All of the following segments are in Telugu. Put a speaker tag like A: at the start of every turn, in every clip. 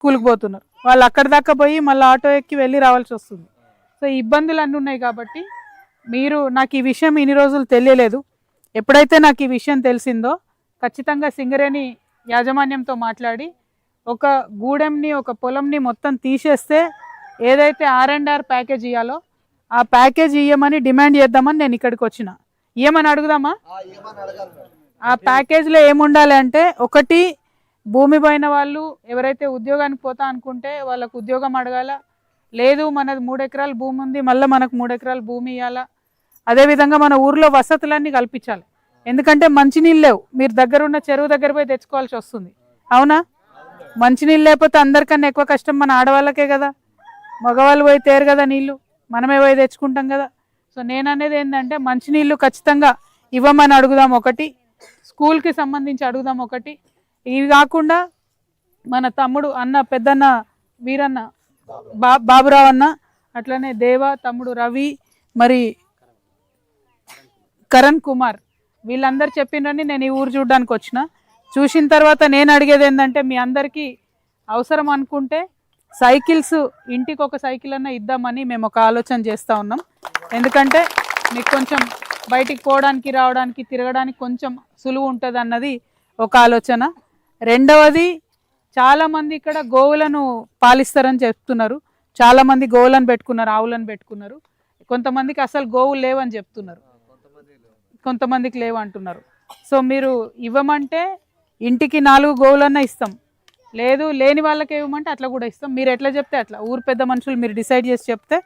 A: స్కూల్కి పోతున్నారు. వాళ్ళు అక్కడ దాకా పోయి మళ్ళీ ఆటో ఎక్కి వెళ్ళి రావాల్సి వస్తుంది. సో ఈ ఇబ్బందులు అన్నీ ఉన్నాయి కాబట్టి మీరు నాకు ఈ విషయం ఇన్ని రోజులు తెలియలేదు. ఎప్పుడైతే నాకు ఈ విషయం తెలిసిందో ఖచ్చితంగా సింగరేణి యాజమాన్యంతో మాట్లాడి ఒక గూడెంని ఒక పొలంని మొత్తం తీసేస్తే ఏదైతే ఆర్ అండ్ ఆర్ ప్యాకేజ్ ఇవ్వాలో ఆ ప్యాకేజ్ ఇవ్వమని డిమాండ్ చేద్దామని నేను ఇక్కడికి వచ్చిన. ఇవ్వమని అడుగుదామా? ఆ ప్యాకేజ్లో ఏముండాలి అంటే ఒకటి భూమి పోయిన వాళ్ళు ఎవరైతే ఉద్యోగానికి పోతా అనుకుంటే వాళ్ళకు ఉద్యోగం అడగాల. లేదు మనది మూడు ఎకరాల భూమి ఉంది మళ్ళీ మనకు మూడు ఎకరాల భూమి ఇవ్వాలా అదేవిధంగా మన ఊర్లో వసతులన్నీ కల్పించాలి. ఎందుకంటే మంచినీళ్ళు లేవు. మీరు దగ్గర ఉన్న చెరువు దగ్గర పోయి తెచ్చుకోవాల్సి వస్తుంది. అవునా? మంచినీళ్ళు లేకపోతే అందరికన్నా ఎక్కువ కష్టం మన ఆడవాళ్ళకే కదా. మగవాళ్ళు పోయి తేరు కదా నీళ్ళు. మనమే పోయి తెచ్చుకుంటాం కదా. సో నేను అనేది ఏంటంటే మంచినీళ్ళు ఖచ్చితంగా ఇవ్వమని అడుగుదాం ఒకటి. స్కూల్కి సంబంధించి అడుగుదాం ఒకటి. ఇవి కాకుండా మన తమ్ముడు అన్న పెద్దన్న వీరన్న బా బాబురావు అన్న అట్లనే దేవ తమ్ముడు రవి మరి కరణ్ కుమార్ వీళ్ళందరూ చెప్పినని నేను ఈ ఊరు చూడడానికి వచ్చిన. చూసిన తర్వాత నేను అడిగేది ఏంటంటే మీ అందరికీ అవసరం అనుకుంటే సైకిల్స్ ఇంటికి ఒక సైకిల్ అన్న ఇద్దామని మేము ఒక ఆలోచన చేస్తూ ఉన్నాం. ఎందుకంటే మీకు కొంచెం బయటికి పోవడానికి రావడానికి తిరగడానికి కొంచెం సులువు ఉంటుంది అన్నది ఒక ఆలోచన. రెండవది చాలామంది ఇక్కడ గోవులను పాలిస్తారని చెప్తున్నారు. చాలామంది గోవులను పెట్టుకున్నారు ఆవులను పెట్టుకున్నారు. కొంతమందికి అసలు గోవులు లేవని చెప్తున్నారు. కొంతమందికి లేవు అంటున్నారు. సో మీరు ఇవ్వమంటే ఇంటికి నాలుగు గోవులన్నా ఇస్తాం. లేదు లేని వాళ్ళకి ఇవ్వమంటే అట్లా కూడా ఇస్తాం. మీరు ఎట్లా చెప్తే అట్లా. ఊరు పెద్ద మనుషులు మీరు డిసైడ్ చేసి చెప్తే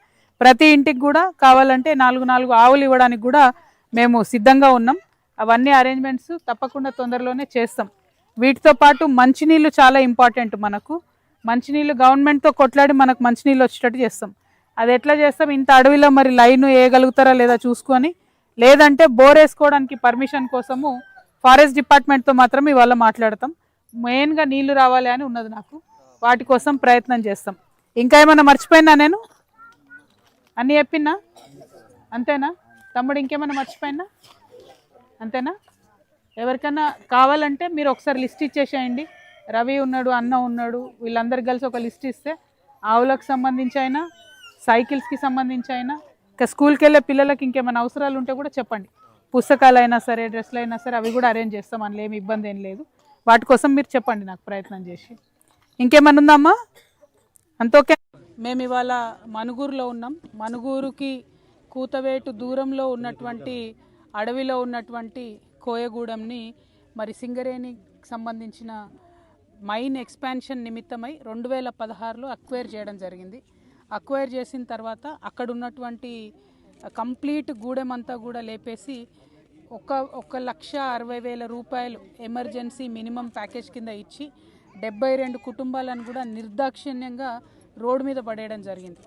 A: ప్రతి ఇంటికి కూడా కావాలంటే నాలుగు నాలుగు ఆవులు ఇవ్వడానికి కూడా మేము సిద్ధంగా ఉన్నాం. అవన్నీ అరేంజ్మెంట్స్ తప్పకుండా తొందరలోనే చేస్తాం. వీటితో పాటు మంచినీళ్ళు చాలా ఇంపార్టెంట్ మనకు. మంచినీళ్ళు గవర్నమెంట్తో కొట్లాడి మనకు మంచినీళ్ళు వచ్చేటట్టు చేస్తాం. అది ఎట్లా చేస్తాం? ఇంత అడవిలో మరి లైన్ వేయగలుగుతారా లేదా చూసుకొని? లేదంటే బోర్ వేసుకోవడానికి పర్మిషన్ కోసము ఫారెస్ట్ డిపార్ట్మెంట్తో మాత్రం ఇవాళ మాట్లాడతాం. మెయిన్గా నీళ్ళు రావాలి అని ఉన్నది నాకు. వాటి కోసం ప్రయత్నం చేస్తాం. ఇంకా ఏమైనా మర్చిపోయినా నేను? అన్నీ చెప్పినా? అంతేనా? తమ్ముడు ఇంకేమైనా మర్చిపోయినా? అంతేనా? ఎవరికైనా కావాలంటే మీరు ఒకసారి లిస్ట్ ఇచ్చేసేయండి. రవి ఉన్నాడు అన్న ఉన్నాడు వీళ్ళందరికి కలిసి ఒక లిస్ట్ ఇస్తే ఆవులకు సంబంధించి అయినా సైకిల్స్కి సంబంధించి అయినా ఇంకా స్కూల్కి వెళ్ళే పిల్లలకి ఇంకేమైనా అవసరాలు ఉంటే కూడా చెప్పండి. పుస్తకాలు అయినా సరే డ్రెస్సులు అయినా సరే అవి కూడా అరేంజ్ చేస్తాం అందులో ఏమి ఇబ్బంది ఏం లేదు. వాటి కోసం మీరు చెప్పండి నాకు ప్రయత్నం చేసి. ఇంకేమైనా ఉందమ్మా అంత ఓకే? మేము ఇవాళ మనుగూరులో ఉన్నాం. మనుగూరుకి కూతవేటు దూరంలో ఉన్నటువంటి అడవిలో ఉన్నటువంటి కోయగూడెంని మరి సింగరేణికి సంబంధించిన మైన్ ఎక్స్పాన్షన్ నిమిత్తమై రెండు వేల పదహారులో అక్వైర్ చేయడం జరిగింది. అక్వైర్ చేసిన తర్వాత అక్కడ ఉన్నటువంటి కంప్లీట్ గూడెం అంతా కూడా లేపేసి ఒక ఒక లక్ష అరవై వేల రూపాయలు ఎమర్జెన్సీ మినిమం ప్యాకేజ్ కింద ఇచ్చి డెబ్బై రెండు కుటుంబాలను కూడా నిర్దాక్షిణ్యంగా రోడ్డు మీద పడేయడం జరిగింది.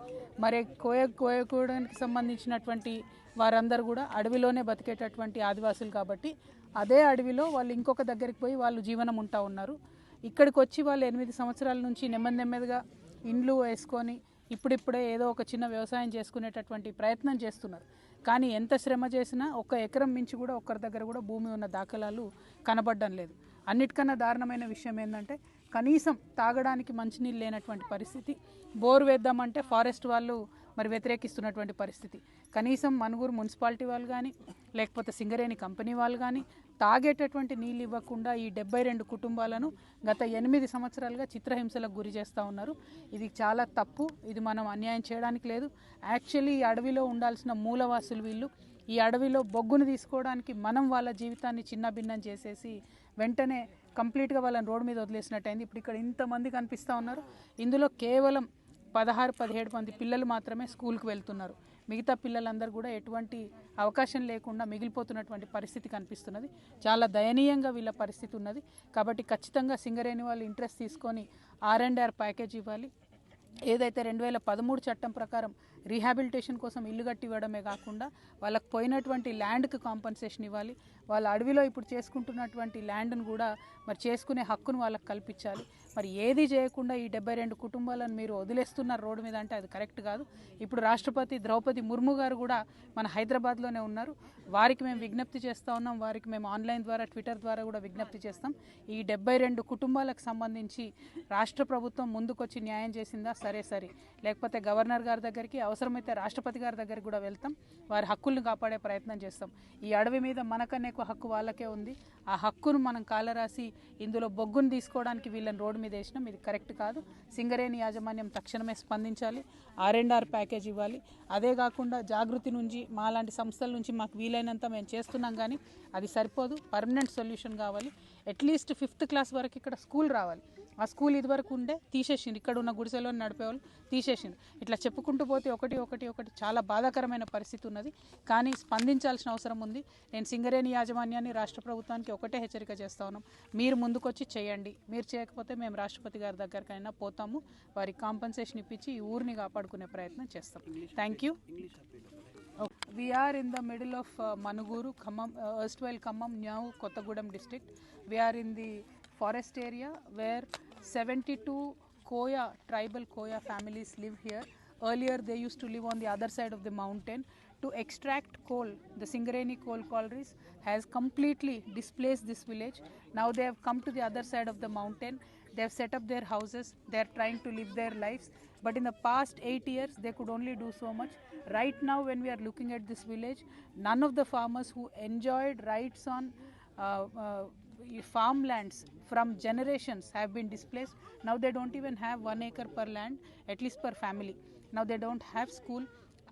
A: మరి కోయ కోయకూడానికి సంబంధించినటువంటి వారందరూ కూడా అడవిలోనే బతికేటటువంటి ఆదివాసులు కాబట్టి అదే అడవిలో వాళ్ళు ఇంకొక దగ్గరికి పోయి వాళ్ళు జీవనం ఉంటా ఉన్నారు. ఇక్కడికి వచ్చి వాళ్ళు ఎనిమిది సంవత్సరాల నుంచి నెమ్మది నెమ్మదిగా ఇండ్లు వేసుకొని ఇప్పుడిప్పుడే ఏదో ఒక చిన్న వ్యవసాయం చేసుకునేటటువంటి ప్రయత్నం చేస్తున్నారు. కానీ ఎంత శ్రమ చేసినా ఒక ఎకరం మించి కూడా ఒక్కరి దగ్గర కూడా భూమి ఉన్న దాఖలాలు కనబడడం లేదు. అన్నిటికన్నా దారుణమైన విషయం ఏంటంటే కనీసం తాగడానికి మంచినీళ్ళు లేనటువంటి పరిస్థితి. బోర్ వేద్దామంటే ఫారెస్ట్ వాళ్ళు మరి వ్యతిరేకిస్తున్నటువంటి పరిస్థితి. కనీసం మనుగురు మున్సిపాలిటీ వాళ్ళు కానీ లేకపోతే సింగరేణి కంపెనీ వాళ్ళు కానీ తాగేటటువంటి నీళ్ళు ఇవ్వకుండా ఈ డెబ్బై రెండు కుటుంబాలను గత ఎనిమిది సంవత్సరాలుగా చిత్రహింసలకు గురి చేస్తూ ఉన్నారు. ఇది చాలా తప్పు. ఇది మనం అన్యాయం చేయడానికి లేదు. యాక్చువల్లీ ఈ అడవిలో ఉండాల్సిన మూలవాసులు వీళ్ళు. ఈ అడవిలో బొగ్గును తీసుకోవడానికి మనం వాళ్ళ జీవితాన్ని చిన్నభిన్నం చేసేసి వెంటనే కంప్లీట్గా వాళ్ళని రోడ్డు మీద వదిలేసినట్టయింది. ఇప్పుడు ఇక్కడ ఇంతమంది కనిపిస్తూ ఉన్నారు. ఇందులో కేవలం పదహారు పదిహేడు మంది పిల్లలు మాత్రమే స్కూల్కి వెళ్తున్నారు. మిగతా పిల్లలందరూ కూడా ఎటువంటి అవకాశం లేకుండా మిగిలిపోతున్నటువంటి పరిస్థితి కనిపిస్తున్నది. చాలా దయనీయంగా వీళ్ళ పరిస్థితి ఉన్నది. కాబట్టి ఖచ్చితంగా సింగరేణి వాళ్ళు ఇంట్రెస్ట్ తీసుకొని ఆర్ అండ్ ఆర్ ప్యాకేజ్ ఇవ్వాలి. ఏదైతే రెండు వేల పదమూడు చట్టం ప్రకారం రీహాబిలిటేషన్ కోసం ఇల్లు కట్టి ఇవ్వడమే కాకుండా వాళ్ళకి పోయినటువంటి ల్యాండ్కి కాంపన్సేషన్ ఇవ్వాలి. వాళ్ళ అడవిలో ఇప్పుడు చేసుకుంటున్నటువంటి ల్యాండ్ను కూడా మరి చేసుకునే హక్కును వాళ్ళకి కల్పించాలి. మరి ఏది చేయకుండా ఈ డెబ్బై రెండు కుటుంబాలను మీరు వదిలేస్తున్నారు రోడ్డు మీద అంటే అది కరెక్ట్ కాదు. ఇప్పుడు రాష్ట్రపతి ద్రౌపది ముర్ము గారు కూడా మన హైదరాబాద్లోనే ఉన్నారు. వారికి మేము విజ్ఞప్తి చేస్తూ ఉన్నాం. వారికి మేము ఆన్లైన్ ద్వారా ట్విట్టర్ ద్వారా కూడా విజ్ఞప్తి చేస్తాం. ఈ డెబ్బై రెండు కుటుంబాలకు సంబంధించి రాష్ట్ర ప్రభుత్వం ముందుకొచ్చి న్యాయం చేసిందా? సరే సరే. లేకపోతే గవర్నర్ గారి దగ్గరికి అవసరమైతే రాష్ట్రపతి గారి దగ్గరికి కూడా వెళ్తాం. వారి హక్కుల్ని కాపాడే ప్రయత్నం చేస్తాం. ఈ అడవి మీద మనకన్నా ఎక్కువ హక్కు వాళ్ళకే ఉంది. ఆ హక్కును మనం కాలరాసి ఇందులో బొగ్గును తీసుకోవడానికి వీళ్ళని రోడ్డు మీద వేసినాం ఇది కరెక్ట్ కాదు. సింగరేణి యాజమాన్యం తక్షణమే స్పందించాలి. ఆర్ అండ్ ఆర్ ప్యాకేజ్ ఇవ్వాలి. అదే కాకుండా జాగృతి నుంచి మాలాంటి సంస్థల నుంచి మాకు వీలైనంత మేము చేస్తున్నాం కానీ అది సరిపోదు. పర్మనెంట్ సొల్యూషన్ కావాలి. అట్లీస్ట్ ఫిఫ్త్ క్లాస్ వరకు ఇక్కడ స్కూల్ రావాలి. ఆ స్కూల్ ఇదివరకు ఉండే తీసేసిండు ఇక్కడ ఉన్న గుడిసెలో నడిపేవాళ్ళు తీసేసిండు ఇట్లా చెప్పుకుంటూ పోతే ఒకటి ఒకటి ఒకటి చాలా బాధాకరమైన పరిస్థితి ఉన్నది. కానీ స్పందించాల్సిన అవసరం ఉంది. నేను సింగరేణి యాజమాన్యాన్ని రాష్ట్ర ప్రభుత్వానికి ఒకటే హెచ్చరిక చేస్తా ఉన్నాం. మీరు ముందుకొచ్చి చేయండి. మీరు చేయకపోతే మేము రాష్ట్రపతి గారి దగ్గరకైనా పోతాము. వారికి కాంపన్సేషన్ ఇప్పించి ఈ ఊరిని కాపాడుకునే ప్రయత్నం చేస్తాం. Thank you we're in the middle of Manuguru Khammam Manuguru, Khammam uh, erstwhile Khammam, now Kottagudam district. We are in the forest area where 72 Koya, tribal Koya families live here. Earlier they used to live on the other side of the mountain. To extract coal, the Singareni coal collieries has completely displaced this village. Now they have come to the other side of the mountain. They have set up their houses. They are trying to live their lives. But in the past eight years, they could only do so much. Right now, when we are looking at this village, none of the farmers who enjoyed rights on uh, uh, farmlands from generations have been displaced. Now they don't even have one acre per land, at least per family. Now they don't have school.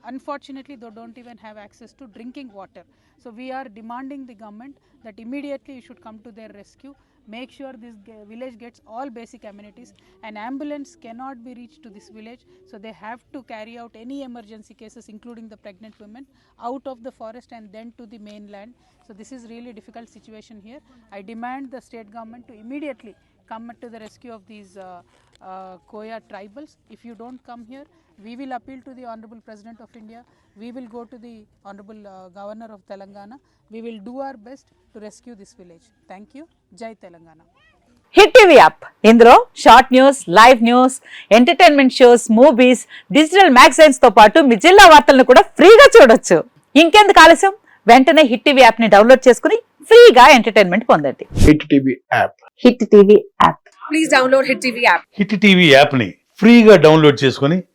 A: Unfortunately, they don't even have access to drinking water. So we are demanding the government that immediately you should come to their rescue. Make sure this village gets all basic amenities. An ambulance cannot be reached to this village, so they have to carry out any emergency cases, including the pregnant women, out of the forest and then to the mainland. So this is really difficult situation here. I demand the state government to immediately come to the rescue of these uh, uh, Koya tribals. If you don't come here, we will appeal to the Honorable President of India. We will go to the Honorable uh, Governor of Telangana. We will do our best to rescue this village. Thank you. Jai Telangana.
B: Hit TV app ఇందులో short news live news entertainment shows movies digital మ్యాగజైన్స్తో పాటు మీ జిల్లా వార్తలను కూడా ఫ్రీగా చూడొచ్చు ఇంకెందుకు ఆలస్యం వెంటనే హిట్ టీవీ యాప్ని డౌన్లోడ్ చేసుకుని ఫ్రీగా ఎంటర్టైన్మెంట్ పొందండి
C: Hit TV app
B: Hit TV app
D: please download Hit TV app.
E: Hit TV యాప్ని ఫ్రీగా డౌన్లోడ్ చేసుకొని